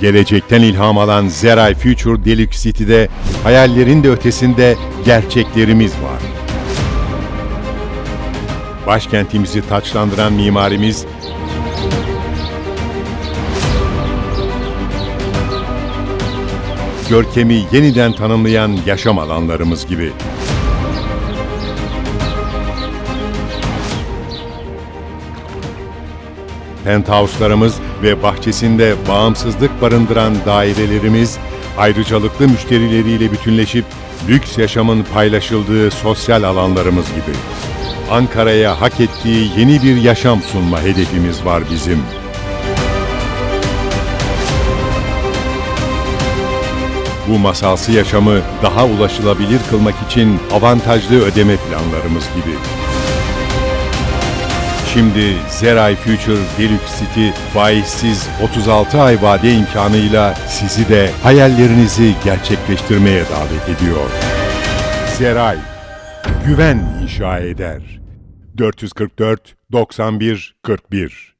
Gelecekten ilham alan Zeray Future Deluxe City'de hayallerin de ötesinde gerçeklerimiz var. Başkentimizi taçlandıran mimarimiz görkemi yeniden tanımlayan yaşam alanlarımız gibi. Penthouse'larımız ve bahçesinde bağımsızlık barındıran dairelerimiz, ayrıcalıklı müşterileriyle bütünleşip lüks yaşamın paylaşıldığı sosyal alanlarımız gibi. Ankara'ya hak ettiği yeni bir yaşam sunma hedefimiz var bizim. Bu masalsı yaşamı daha ulaşılabilir kılmak için avantajlı ödeme planlarımız gibi. Şimdi Zeray Future Deluxe City faizsiz 36 ay vade imkanıyla sizi de hayallerinizi gerçekleştirmeye davet ediyor. Zeray, güven inşa eder. 444 91 41